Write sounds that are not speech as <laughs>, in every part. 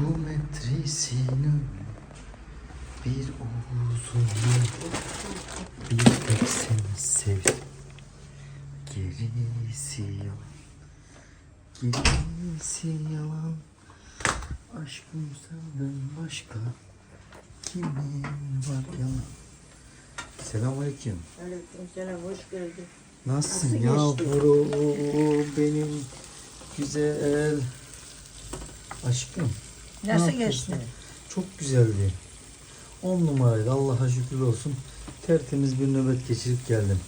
Bu metresini bir uzunu bir tek seni sevdim. Gerisi yalan. Gerisi yalan. Aşkım senden başka kimin var yalan. Selamünaleyküm. Aleykümselam hoş geldin. Nasılsın Nasıl yavrum benim güzel aşkım? Nasıl geçti? Çok güzeldi. On numaraydı Allah'a şükür olsun. Tertemiz bir nöbet geçirip geldim.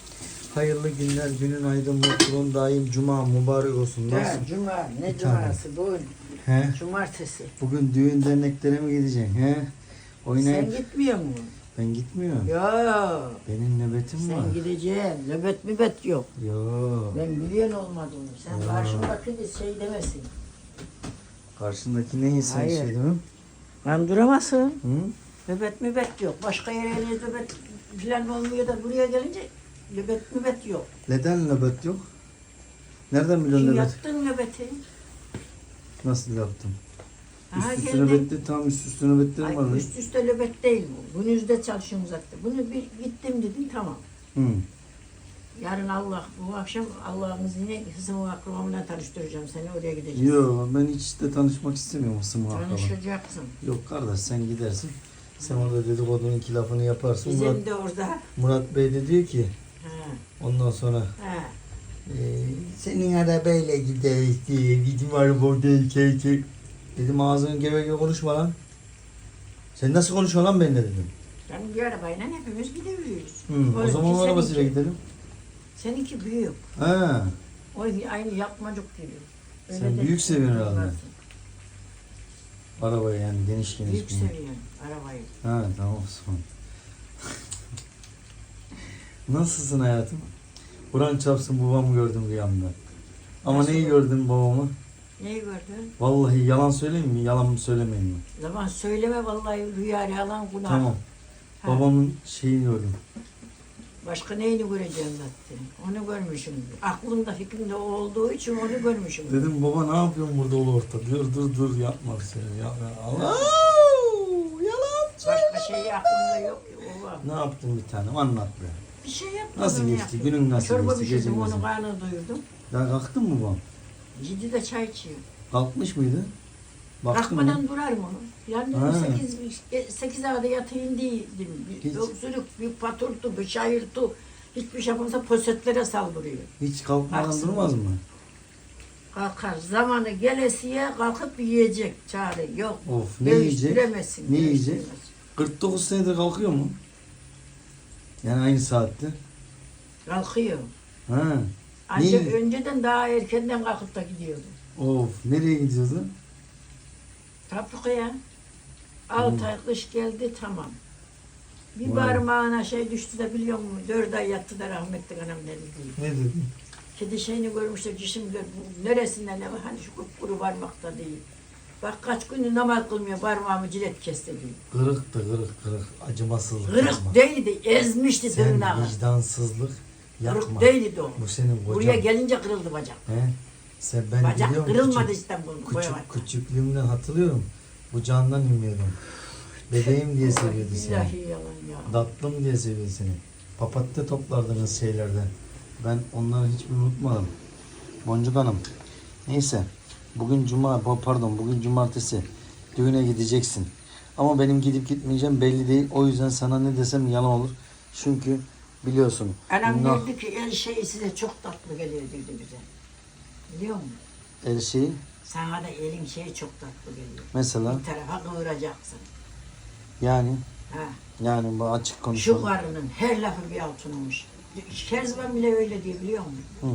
Hayırlı günler, günün aydın, mutluluğun daim, cuma mübarek olsun. Ya, Nasıl? cuma, ne Bir tane. cuması bugün? He? Cumartesi. Bugün düğün derneklere mi gideceksin? He? Oynayıp... Sen gitmiyor mu? Ben gitmiyorum. Yok. Benim nöbetim var. Sen gideceksin. Nöbet mübet yok. Yo. Ben biliyorsun olmadığını. Sen Ya. karşımdaki de şey demesin. Karşındaki ne insan Hayır. şey değil mi? Kandıramazsın. Hı? Nöbet mübet yok. Başka yere nöbet falan olmuyor da buraya gelince nöbet mübet yok. Neden nöbet yok? Nereden biliyorsun Kim nöbet? yaptın nöbeti? Nasıl yaptım? Aha, Üst üste geldin. nöbetli tam üst üste nöbetlerim Ay, var. benim. üst üste nöbet değil bu. Günüzde çalışıyorum zaten. Bunu bir gittim dedin tamam. Hı. Yarın Allah, bu akşam Allah'ın izniyle hısımı akrabamla tanıştıracağım seni oraya gideceğiz. Yo ben hiç de tanışmak istemiyorum ısım falan. Tanışacaksın. Yok kardeş sen gidersin. Sen orada dedikodunun iki lafını yaparsın. Murat, Bizim de orada. Murat Bey de diyor ki Ha, ondan sonra ha. e, senin arabayla gideriz diye bizim araba orada şey şey. Dedim ağzını geve geve konuşma lan. Sen nasıl konuşuyorsun lan benimle dedim. Yani bir arabayla hepimiz gidebiliyoruz. Hı, o zaman o seninki. arabasıyla gidelim. Seninki büyük. Ha. O aynı yapmacık gibi. Sen büyük seviyorsun herhalde. yaparsın. Arabayı yani geniş geniş. Büyük seviyorsun arabayı. Ha tamam Osman. Nasılsın hayatım? Buran çapsın babamı gördüm rüyamda. Ama Nasıl neyi bu? gördün babamı? Neyi gördün? Vallahi yalan söyleyeyim mi? Yalan mı söylemeyeyim mi? Zaman söyleme vallahi rüya yalan günah. Tamam. Ha. Babamın şeyini gördüm. Başka neyini göreceğim zaten? Onu görmüşüm. Aklımda fikrimde o olduğu için onu görmüşüm. Dedim baba ne yapıyorsun burada ulu orta? Dur dur dur yapma şey. Yapma. Allah! Yalan! Başka şey aklımda yok ki. Var. Ne yaptın bir tanem? Anlat be. Bir şey yapmadım. Nasıl geçti? yaptım. Günün nasıl Çorba geçti? pişirdim, Gecen onu nasıl? doyurdum. Ya kalktın mı babam? Ciddi de çay içiyor. Kalkmış mıydı? Baktın mı? Kalkmadan durar mı? Yani Ha. sekiz, sekiz ayda yatayım değildim. Bir Hiç. öksürük, bir patırtı, bir şayırtı. Hiçbir şey yapamasa posetlere saldırıyor. Hiç kalkmadan durmaz mı? Kalkar. Zamanı gelesiye kalkıp yiyecek çare yok. Of ne yiyecek? Dövüştüremezsin, Ne yiyecek? dövüştüremezsin. 49 senedir kalkıyor mu? Yani aynı saatte. Kalkıyor. Ha. Ancak Ne? önceden daha erkenden kalkıp da gidiyordu. Of nereye gidiyordu? Fabrikaya. Altı Hmm. ay kış geldi tamam. Bir Vay. parmağına şey düştü de biliyor musun? Dört ay yattı da rahmetli anam dedi. Ne dedi? Kedi şeyini görmüşler cisim gör. bu Neresinden ne var? Hani şu kupkuru parmakta değil. Bak kaç gündür namaz kılmıyor parmağımı cilet kesti diyor. Kırıktı kırık kırık. Acımasızlık yapma. Kırık değildi, ezmişti Sen tırnağı. vicdansızlık yapma. Kırık değildi o. Bu senin kocan. Buraya gelince kırıldı bacak. He? Sen ben bacak biliyorum kırılmadı İstanbul'un. küçük, küçüklüğümden hatırlıyorum. Bu candan inmiyordum. Bebeğim diye seviyordu seni. Billahi yalan ya. Tatlım diye seviyor seni. Papatya toplardınız şeylerden. Ben onları hiç unutmadım. Boncuk Hanım. Neyse. Bugün cuma, pa- pardon bugün cumartesi. Düğüne gideceksin. Ama benim gidip gitmeyeceğim belli değil. O yüzden sana ne desem yalan olur. Çünkü biliyorsun. Anam nah- dedi ki el şeyi size çok tatlı geliyor dedi bize. Biliyor musun? el şeyi Sana da elin şeyi çok tatlı geliyor. mesela Bir tarafa kıvıracaksın. yani Ha. yani bu açık Şu konuşalım. karının her lafı bir altınmış. Kerzivan bile öyle diyor biliyor musun? Hı.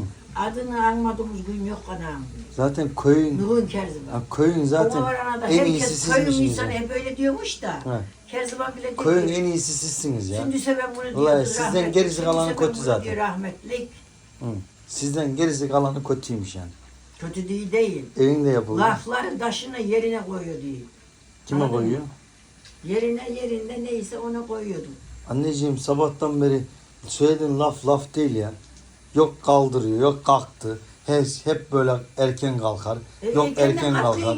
Adını almadığımız gün yok anam. Zaten köyün Nuhun Kerzivan. ha, köyün zaten en iyisi herkes köyün insanı ya. hep öyle diyormuş da. Ha. Kerzivan bile diyor Köyün en iyisi sizsiniz ya. Şimdi ben bunu diyordu Vallahi sizden rahmetli, gerisi kalanı kötü zaten. diyor rahmetli. Hı. Sizden gerisi kalanı kötüymüş yani. Kötü değil değil. Evinde yapılıyor. Lafların taşını yerine koyuyor diyor. Kime Anladın mı? koyuyor? Yerine yerinde neyse ona koyuyordu. Anneciğim sabahtan beri söylediğin laf laf değil ya. Yok kaldırıyor, yok kalktı. hep, hep böyle erken kalkar. E, yok erken kalkar.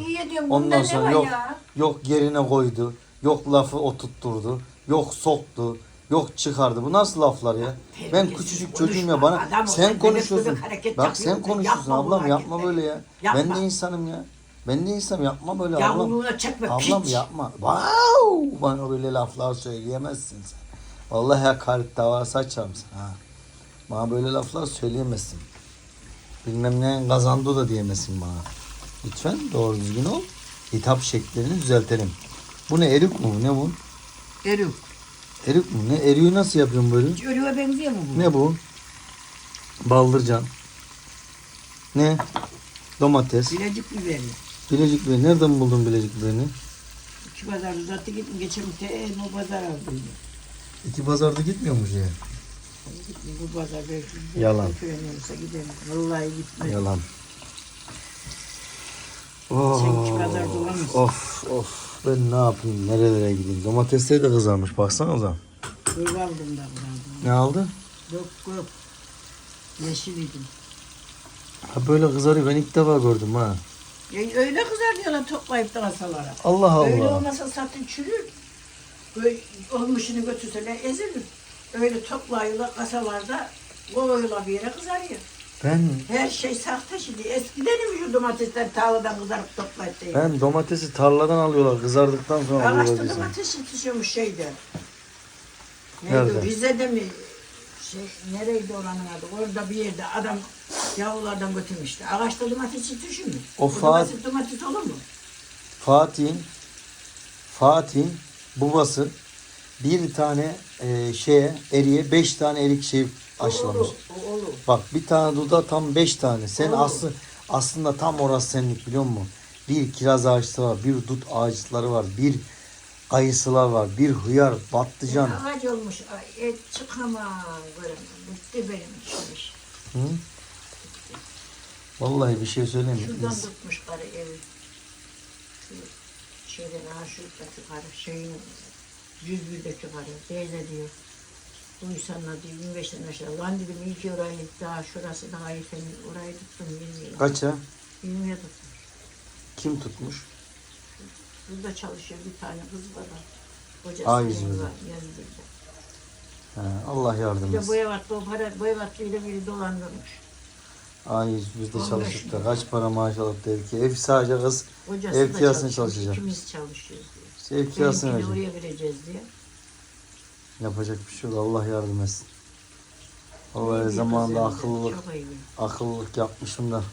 Ondan sonra yok ya? yok yerine koydu. Yok lafı oturtturdu. Yok soktu. Yok çıkardı. Bu nasıl laflar ya? Ben küçücük çocuğum ya bana Adam sen konuşuyorsun. Bak sen konuşuyorsun Yapma ablam yapma böyle ya. Yapma. Ben de insanım ya. Ben de insanım yapma böyle ablam. Yavruluğuna çekme Ablam piç. yapma. Wow! Bana öyle laflar söyleyemezsin sen. Vallahi hakaret davası açarım sana. Ha. Bana böyle laflar söyleyemezsin. Bilmem ne kazandı da diyemezsin bana. Lütfen doğru düzgün ol. Hitap şeklini düzeltelim. Bu ne erik mi bu? Ne bu? Eruk. Erik mi? Ne? Eriği nasıl yapıyorsun böyle? Hiç ölüye benziyor mu bu? Ne bu? Baldırcan. Ne? Domates. Bilecik biberi. Bilecik biberi. Nereden buldun bilecik biberini? İki pazar uzattı gittim geçen te bu pazar aldım. İki pazarda gitmiyormuş ya. Gittim bu pazar belki. Yalan. Olsa gidelim. Vallahi gitme. Yalan. Sen iki pazar dolanırsın. Of of. Ben ne yapayım? Nerelere gideyim? Domatesleri de kızarmış. Baksanıza. Kırk aldım da buradan. Ne aldı? Yok yok. Yeşiliydim. Ha böyle kızarıyor. Ben ilk defa gördüm ha. Ya öyle kızar diyorlar toplayıp da kasalara. Allah Öyle Allah. olmasa satın çürür. Böyle olmuşunu götürseler ezilir. Öyle toplayıyorlar kasalarda koyuyorlar bir yere kızarıyor. Ben Her şey sahte şimdi. Eskiden mi şu domatesler tarladan kızarıp toplayıp ben domatesi tarladan alıyorlar. Kızardıktan sonra alıyorlar Ağaçta domates yetişiyormuş şeyde. Neydi Nerede? Rize'de mi? Şey, nereydi oranın adı? Orada bir yerde adam yavrulardan götürmüştü. Ağaçta domates yetişiyor mu? O Fuat- domates, domates olur mu? Fatih'in Fatih'in babası bir tane e, şeye eriye beş tane erik şey O olur. Bak bir tane duda tam beş tane. Sen aslı aslında tam orası senlik biliyor musun? Bir kiraz ağaçları var, bir dut ağaçları var, bir kayısılar var, bir hıyar, patlıcan. Ağaç olmuş. Et çıkamam. Göremem. Bitti benim işim iş. Hı? Vallahi bir şey söyleyeyim mi? Şuradan İns- tutmuş karı evi. Şu şeyden ha şuradaki karı şeyin yüz birdeki karı. Teyze diyor. Duysanlar diyor 25'ten aşağı. Lan dedim iyi ki orayı daha şurası daha iyi senin orayı tuttum bilmiyorum. Kaç ya? Bilmiyordum. Kim tutmuş? Burada çalışıyor bir tane kız var. Benim İzmir'de. var, Yazıcı'da. He, Allah yardım etsin. Boyavat'ta o para, Boyavat'ta biri dolandırmış. Ay biz de 15 çalıştık da kaç para maaş alıp dedik ki ev sadece kız Hocası Ev da çalışıyor, çalışacak. İkimiz çalışıyoruz diyor. ev kirasını Benimkini oraya vereceğiz diye. Yapacak bir şey yok. Allah yardım etsin. Vallahi zamanında akıllılık, akıllılık yapmışım da.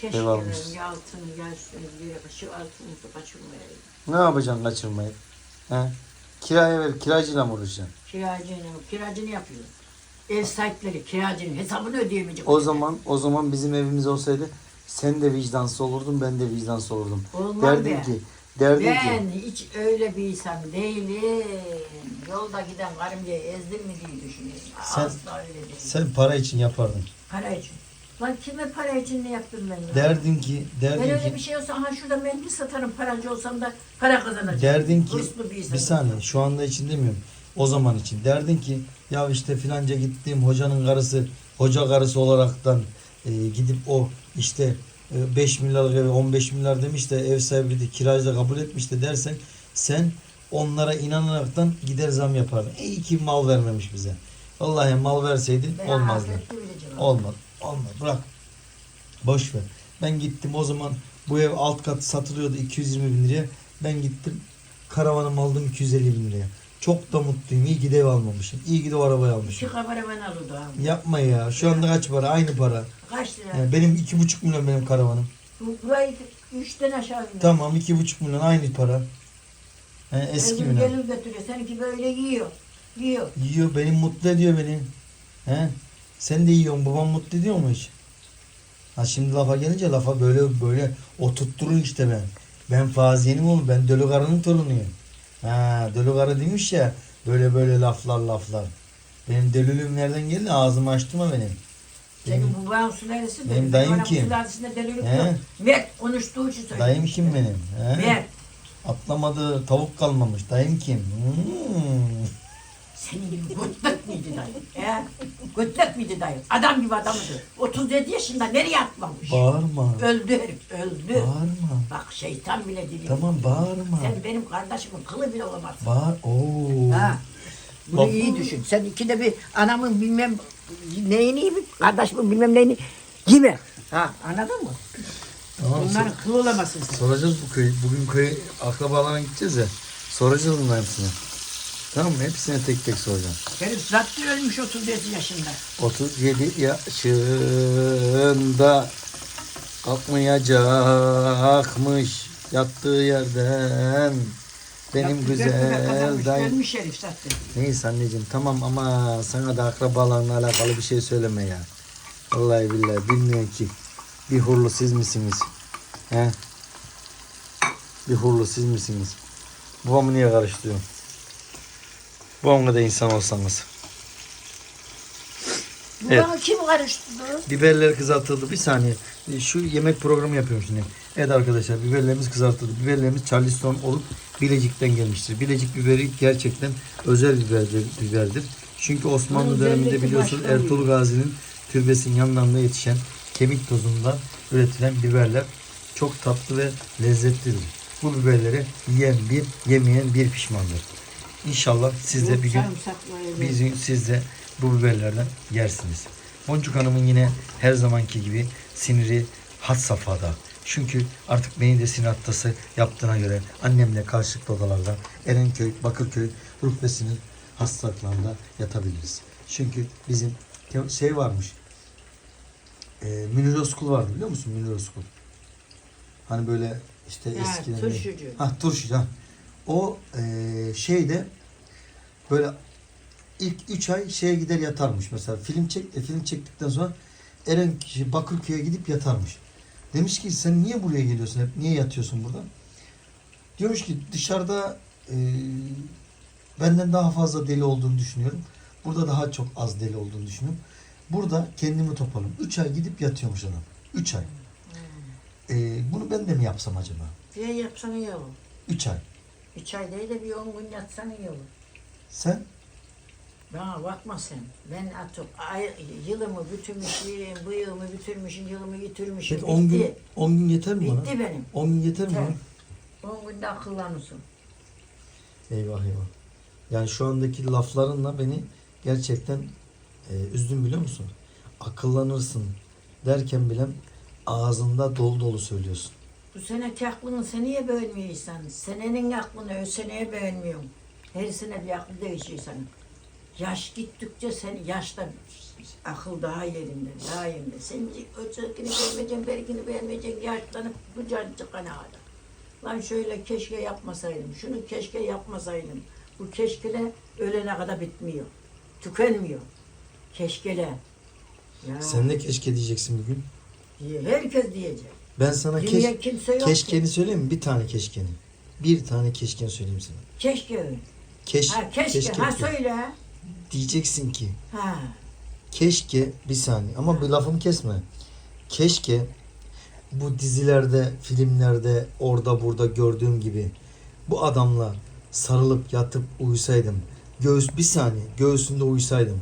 Keşke ya altını gelsin bir şu altını kaçırmayayım. Ne yapacaksın kaçırmayı? He? Kiraya ver, kiracıyla mı uğraşacaksın? Kiracını, kiracını yapıyor. Ev sahipleri kiracının hesabını ödeyemeyecek. O zaman, o zaman bizim evimiz olsaydı sen de vicdansız olurdun, ben de vicdansız olurdum. Olmam derdin be. ki, derdin Ben ki, hiç öyle bir insan değilim. Yolda giden karımcayı ezdim mi diye düşünüyorum. Sen- Asla öyle değil. sen para için yapardın. Para için. Lan kime para için ne yaptım ben ya? Derdin ki, ben derdin öyle ki, bir şey olsa aha şurada mendil satarım paracı olsam da para kazanacağım. Derdin ki Hırslı bir bir saniye şu anda için demiyorum. O zaman için derdin ki ya işte filanca gittiğim hocanın karısı hoca karısı olaraktan e, gidip o işte 5 milyarlık evi 15 milyar demiş de ev sahibi de kiracı da kabul etmiş de dersen sen onlara inanaraktan gider zam yapardın. İyi ki mal vermemiş bize. Vallahi mal verseydi Ben olmazdı. Olmaz. Olmaz. Bırak. Boş ver. Ben gittim o zaman bu ev alt kat satılıyordu 220 bin liraya. Ben gittim karavanımı aldım 250 bin liraya. Çok da mutluyum. İyi ki de ev almamışım. İyi ki de o arabayı almışım. Şu kameraman alırdı abi. Yapma ya. Şu anda kaç para? Aynı para. Kaç lira? Yani benim iki buçuk milyon benim karavanım. Bu- Burayı üçten aşağı indir. Tamam iki buçuk milyon aynı para. Yani eski Eski bina. Gelir götürüyor. Seninki böyle yiyor. Yiyor. Yiyor beni mutlu ediyor beni. He? Sen de yiyorsun. Babam mutlu ediyor mu hiç? Ha şimdi lafa gelince lafa böyle böyle oturtturun işte ben. Ben Faziye'nin oğlu. Ben Dölü Karı'nın torunuyum. Ha Dölü Karı demiş ya böyle böyle laflar laflar. Benim delülüm nereden geldi? Ağzımı açtırma benim. Senin bu bağın sülalesi Benim dayım kim? Sülalesinde He? yok. Mert konuştuğu için söylüyor. Dayım kim benim? He? Mert. Atlamadı tavuk kalmamış. Dayım kim? Hmm. Senin gibi gıtlak mıydı dayı? He? Gıtlak mıydı dayı? Adam gibi adamdı. 37 yaşında nereye atlamış? Bağırma. Öldü herif, öldü. Bağırma. Bak şeytan bile dili. Tamam bağırma. Sen benim kardeşimin kılı bile olamazsın. Bağır. Oo. Ha. Bunu Bak- iyi düşün. Sen ikide bir anamın bilmem neyini kardeşimin bilmem neyini yeme. Ha, anladın mı? Tamam. Bunların kılı olamazsın sen. Soracağız bu köy. Bugün köy akrabalarına gideceğiz ya. Soracağız bunların hepsini. Tamam mı? Hepsine tek tek soracağım. Herif zaten ölmüş 37 yaşında. 37 yaşında kalkmayacakmış yattığı yerden. Benim Bak, güzel kazanmış, dayım. Ölmüş herif zaten. Neyse anneciğim tamam ama sana da akrabalarla alakalı bir şey söyleme ya. Vallahi billahi bilmiyorum ki. Bir hurlu siz misiniz? He? Bir hurlu siz misiniz? Babamı niye karıştırıyorsun? Babamla da insan olsanız. Bu Evet. bana kim karıştırdı? Biberler kızartıldı. Bir saniye. E, Şu yemek programı yapıyorum şimdi. Evet arkadaşlar biberlerimiz kızartıldı. Biberlerimiz Charleston olup Bilecik'ten gelmiştir. Bilecik biberi gerçekten özel biberdir. biberdir. Çünkü Osmanlı Onun döneminde lezzeti biliyorsunuz başka. Ertuğrul Gazi'nin türbesinin yanlarında yetişen kemik tozundan üretilen biberler çok tatlı ve lezzetlidir. Bu biberleri yiyen bir, yemeyen bir pişmandır. İnşallah siz de bir gün Bizim siz de bu biberlerden yersiniz. Boncuk Hanım'ın yine her zamanki gibi siniri had safhada. Çünkü artık beni de sinir hastası yaptığına göre annemle karşılıklı odalarda Erenköy, Bakırköy rütbesinin hastalıklarında yatabiliriz. Çünkü bizim şey varmış. E, Münir Özkul vardı biliyor musun Münir Özkul? Hani böyle işte Ha, eskiden. turşucu. Ha turşucu. Ha. O e, şeyde böyle ilk 3 ay şeye gider yatarmış mesela film çek e, film çektikten sonra Eren şey, Bakırköy'e gidip yatarmış. Demiş ki sen niye buraya geliyorsun hep niye yatıyorsun burada? Diyormuş ki dışarıda e, benden daha fazla deli olduğunu düşünüyorum. Burada daha çok az deli olduğunu düşünüyorum. Burada kendimi toparladım. 3 ay gidip yatıyormuş adam. 3 ay. E, bunu ben de mi yapsam acaba? Ay yapsan iyi olur. 3 ay. Üç ay değil de bir on gün yatsan iyi olur. Sen? Bana bakma sen. Ben artık ay, yılımı bitirmişim, bıyığımı bitirmişim, yılımı yitirmişim. Peki 10 gün Bitti. 10 gün yeter mi bana? Bitti benim. 10 gün yeter mi Yeter. bana? On günde akıllanırsın. Eyvah eyvah. Yani şu andaki laflarınla beni gerçekten e, üzdün biliyor musun? Akıllanırsın derken bile ağzında dolu dolu söylüyorsun. Bu seneki aklını sen niye bölmüyorsun? Senenin aklını o seneye bölmüyorsun. Her sene bir akıl değişiyor senin. Yaş gittikçe sen yaşta akıl daha yerinde, daha yerinde. Sen ötekini beğenmeyeceksin, berikini beğenmeyeceksin, yaşlanıp bu cancık hala. Lan şöyle keşke yapmasaydım, şunu keşke yapmasaydım. Bu keşkele ölene kadar bitmiyor. Tükenmiyor. Keşkele. Ya, Sen de keşke diyeceksin bir gün. diye herkes diyecek. Ben sana keş, kimse yok ki. keşkeni söyleyeyim mi? Bir tane keşkeni. Bir tane keşkeni söyleyeyim sana. Keşke öyle. Keş, Ha keşke. ha keşke. söyle. Diyeceksin ki Ha. keşke bir saniye ama bir lafımı kesme. Keşke bu dizilerde, filmlerde, orada burada gördüğüm gibi bu adamla sarılıp yatıp uyusaydım. Göğüs bir saniye göğsünde uyusaydım.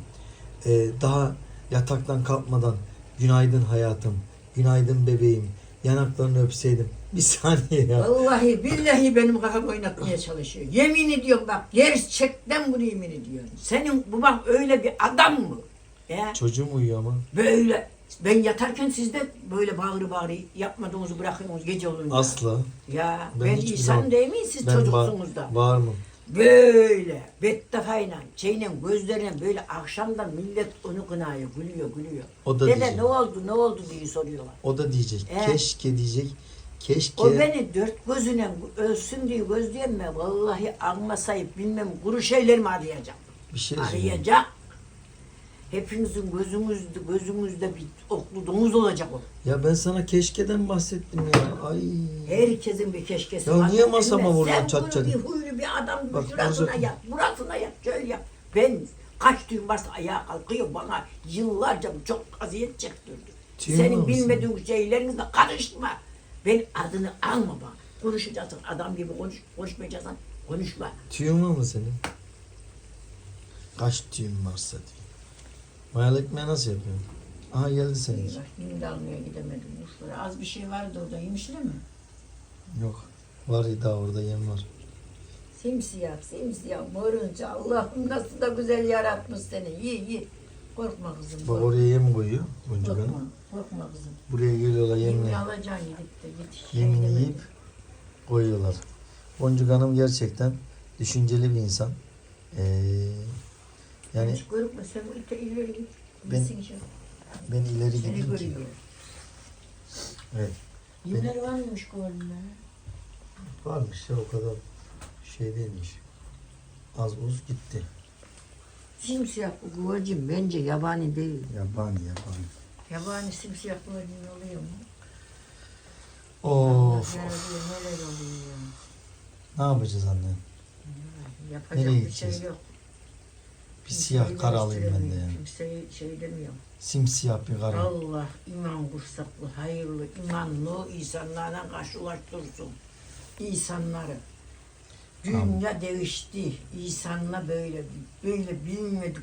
Ee, daha yataktan kalkmadan günaydın hayatım, günaydın bebeğim yanaklarını öpseydim. Bir saniye ya. Vallahi billahi benim kafam oynatmaya çalışıyor. Yemin ediyorum bak gerçekten bunu yemin ediyorum. Senin baban öyle bir adam mı? Ya Çocuğum uyuyor ama. böyle ben yatarken siz de böyle bağırı bağırı yapmadığınızı bırakıyorsunuz gece olunca. Asla. Ya Ben ben, insan değil miyim siz Ben çocuksunuz da? ba- bağırmam. Böyle bettafayla şeyle gözlerine böyle akşamdan millet onu kınıyor, gülüyor, gülüyor. O da Dede diyecek. ne oldu, ne oldu diye soruyorlar. O da diyecek. Ee? Keşke diyecek. Keşke. O beni dört gözüne ölsün diye gözleyemem. Vallahi anmasayıp bilmem kuru şeylerimi arayacak. bir şey söyleyeyim. Arayacak. Hepinizin gözünüzde, gözünüzde bir oklu domuz olacak o. Ya ben sana keşkeden bahsettim ya. Ay. Herkesin bir keşkesi Ya var. niye masama vuruyorsun çat Sen çat? bunu bir huylu bir adam Bak, şurasına orada- yat, burasına yat, şöyle yap. Ben kaç düğün varsa ayağa kalkıyor bana yıllarca çok aziyet çektirdi. Tüyün Senin bilmediğin şeylerine karışma. Ben adını alma bak. Konuşacaksın adam gibi konuş, konuşmayacaksın konuşma. Tüyün var mı senin? Kaç düğün varsa diye. Mayalı ekmeği nasıl yapıyorsun? Aha geldi senin. Eyvah, Şimdi de almaya gidemedim. Ufura. Az bir şey vardı orada. Yemişler mi? Yok. Var ya daha orada yem var. Simsiyah, simsiyah, morunca. Allah'ım nasıl da güzel yaratmış seni. Ye, ye. Korkma kızım. Bak korkma. oraya yem koyuyor Boncuk Korkma, Hanım. korkma kızım. Buraya geliyorlar Yemini yemle. alacaksın gidip de git. Yemini Şey yiyip koyuyorlar. Boncuk Hanım gerçekten düşünceli bir insan. Ee, yani Hiç korkma sen öte ileri git. Ben- Gitsin ben ileri Seni gideyim ki. görüyor. Evet. Yemler varmış gönlüne. Varmış ya o kadar şey değilmiş. Az buz gitti. Simsiyah bu güvercin bence yabani değil. Yabani yabani. Yabani simsiyah güvercin oluyor mu? Of Neler of. oluyor, neler oluyor. Ne yapacağız anne? Yapacak Nereye bir şey gideceğiz? yok. Bir siyah kara alayım ben de yani. Kimseyi şey demiyorum. Simsiyah bir kara. Allah iman kursaklı, hayırlı, imanlı insanlarla karşılaştırsın. İnsanları. Dünya değişti. İnsanla böyle, böyle bilmedik.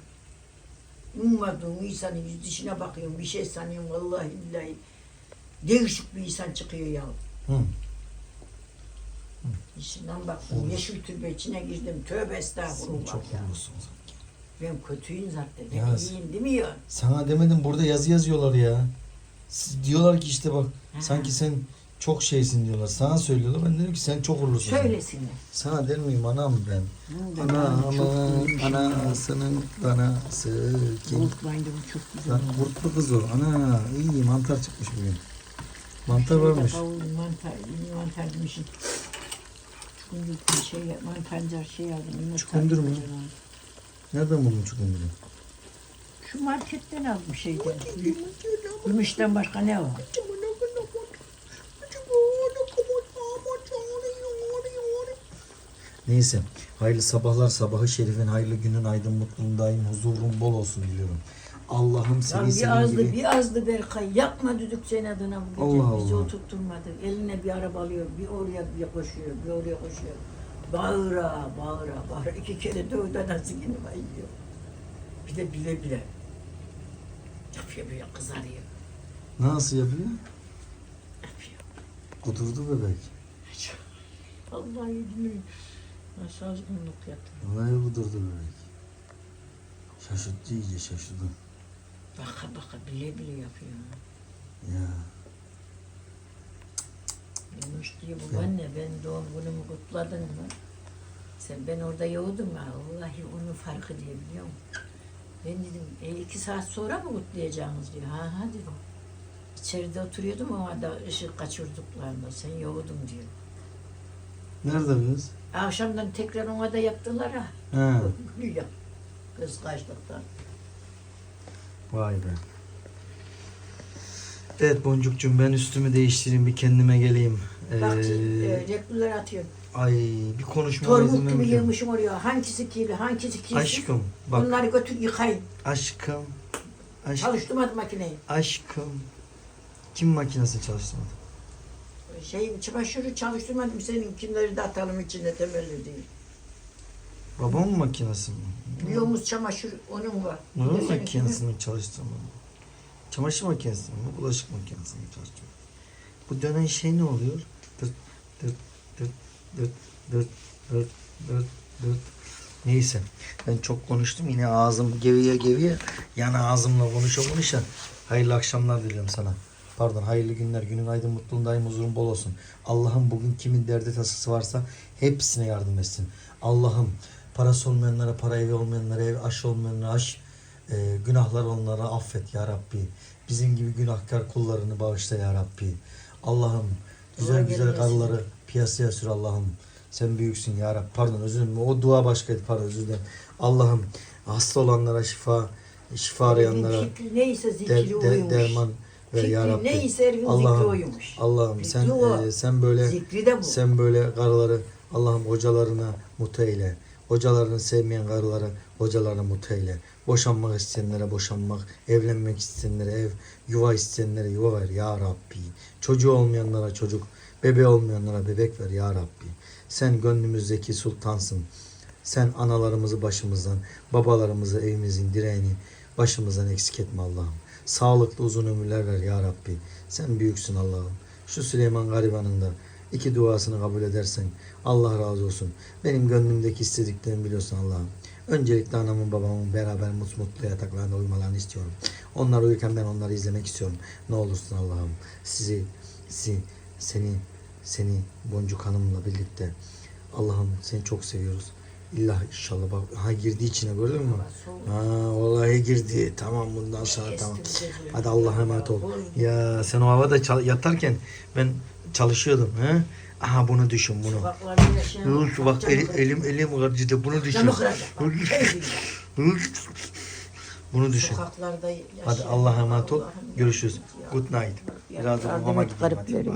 Ummadığım insanın yüz dışına bakıyorum. Bir şey sanıyorum vallahi billahi. Değişik bir insan çıkıyor ya. Hı. İçinden baktım. Yeşil türbe içine girdim. Tövbe Sen estağfurullah çok ya. sanki. Ben kötüyüm zaten. Ben Ya- iyiyim değil mi ya? Sana demedim burada yazı yazıyorlar ya. Siz diyorlar ki işte bak Ha. sanki sen çok şeysin diyorlar. Sana söylüyorlar. Ben dedim ki sen çok uğurlusun. Söylesinler. Sana der miyim anam ben? Anamın iyiyim. anasının danası kim? Da bu çok güzel. Lan kurtlu kız o. Ana iyi mantar çıkmış bugün. Mantar varmış. Kavun, mantar, mantar demişim. Çukundur bir şey, mantarcar şey aldım. yumurta Çukundur mu? aldım. Nereden buldun çukunduru? Şu marketten aldım şeyden. Gümüşten başka ne var? Neyse. Hayırlı sabahlar. Sabahı şerifin, hayırlı günün, aydın, mutluluğun, daim, huzurun bol olsun diliyorum. Allah'ım seni bir senin azdı, gibi... bir azdı Berkay. Yapma düdük senin adına bu gece. Allah Bizi Allah. oturtturmadı. Eline bir araba alıyor. Bir oraya bir koşuyor. Bir oraya koşuyor. Bağıra, bağıra, bağıra. İki kere dövdü anası yine bayılıyor. Bir de bile bile. Yapıyor böyle kızarıyor. Nasıl yapıyor? Yapıyor. Kudurdu bebek. Vallahi bilmiyorum. Nasıl azgınlık yaptı. Vallahi kudurdu bebek. Şaşırttı iyice şaşırdı. Baka baka bile bile yapıyor. Ya. Demiş diye bu anne ben doğum günümü kutladın mı? Sen ben orada yoğdum ya. Vallahi onun farkı diye biliyor musun? Ben dedim e, iki saat sonra mı kutlayacaksınız diyor. Ha ha dedim. İçeride oturuyordum ama da ışık kaçırdıklarında sen yoğdun diyor. Nerede kız? Akşamdan tekrar ona da yaptılar ha. Ha. <laughs> Gülüyor. Kıskançlıktan. Vay be. Evet Boncukcuğum ben üstümü değiştireyim bir kendime geleyim. Bak Ee, e, renkliler atıyor. ay bir konuşmama izin Tormut gibi yığmışım oraya. Hangisi kirli, hangisi kirsiz. Aşkım bak Bunları götür yıkayın. aşkım aşk, Çalıştırmadı makineyi. aşkım kim makinesini çalıştırmadı? Şey, çamaşırı çalıştırmadım senin kimleri de atalım içine temelli değil. Babamın makinesi mi? Biliyorumuz çamaşır onun var. Onun makinesini çalıştırmadı. Çamaşır makinesini mi? Bulaşık makinesini mi çalıştırmadı? Bu dönen şey ne oluyor? Dırt dırt dırt dırt dırt dırt dırt dırt. Neyse ben çok konuştum yine ağzım geviye geviye yani ağzımla konuşa konuşa hayırlı akşamlar diliyorum sana. Pardon hayırlı günler günün aydın mutluluğun daim huzurun bol olsun. Allah'ım bugün kimin derdi tasası varsa hepsine yardım etsin. Allah'ım parası olmayanlara para evi olmayanlara ev aş olmayanlara aş e, günahlar onlara affet ya Rabbi. Bizim gibi günahkar kullarını bağışla ya Rabbi. Allah'ım güzel Dua güzel karıları piyasaya sür Allah'ım. Sen büyüksün ya Rabbi. Pardon özür dilerim. O dua başkaydı. Pardon özür dilerim. Allah'ım hasta olanlara şifa, şifa arayanlara Fikri neyse der, zikri der- oymuş. derman ver ya Rabbi. neyse herifin zikri Allah'ım, oymuş. Allah'ım Fikri sen o. e, sen böyle Zikri de bu. sen böyle karıları Allah'ım hocalarına mutlu eyle. Hocalarını sevmeyen karıları hocalarına mutlu eyle. Boşanmak isteyenlere boşanmak, evlenmek isteyenlere ev, yuva isteyenlere yuva ver ya Rabbi. Çocuğu olmayanlara çocuk, bebeği olmayanlara bebek ver ya Rabbi. Sen gönlümüzdeki sultansın. Sen analarımızı başımızdan, babalarımızı evimizin direğini başımızdan eksik etme Allah'ım. Sağlıklı uzun ömürler ver ya Rabbi. Sen büyüksün Allah'ım. Şu Süleyman Gariban'ın da iki duasını kabul edersen Allah razı olsun. Benim gönlümdeki istediklerimi biliyorsun Allah'ım. Öncelikle anamın babamın beraber mutlu mutlu yataklarında uyumalarını istiyorum. Onlar uyurken ben onları izlemek istiyorum. Ne olursun Allah'ım. Sizi, sizi, seni, seni Boncuk Hanım'la birlikte Allah'ım seni çok seviyoruz. İlla inşallah bak ha girdi içine gördün mü? Ha vallahi girdi. Tamam bundan sonra tamam. Hadi Allah'a emanet ol. Ya sen o havada yatarken ben çalışıyordum. He? Aha bunu düşün bunu. Hı, bak kıracak. elim elim acıdı bunu düşün. Bunu düşün. Hadi Allah'a emanet ol. Görüşürüz. Good night. Biraz da babama hadi. ya.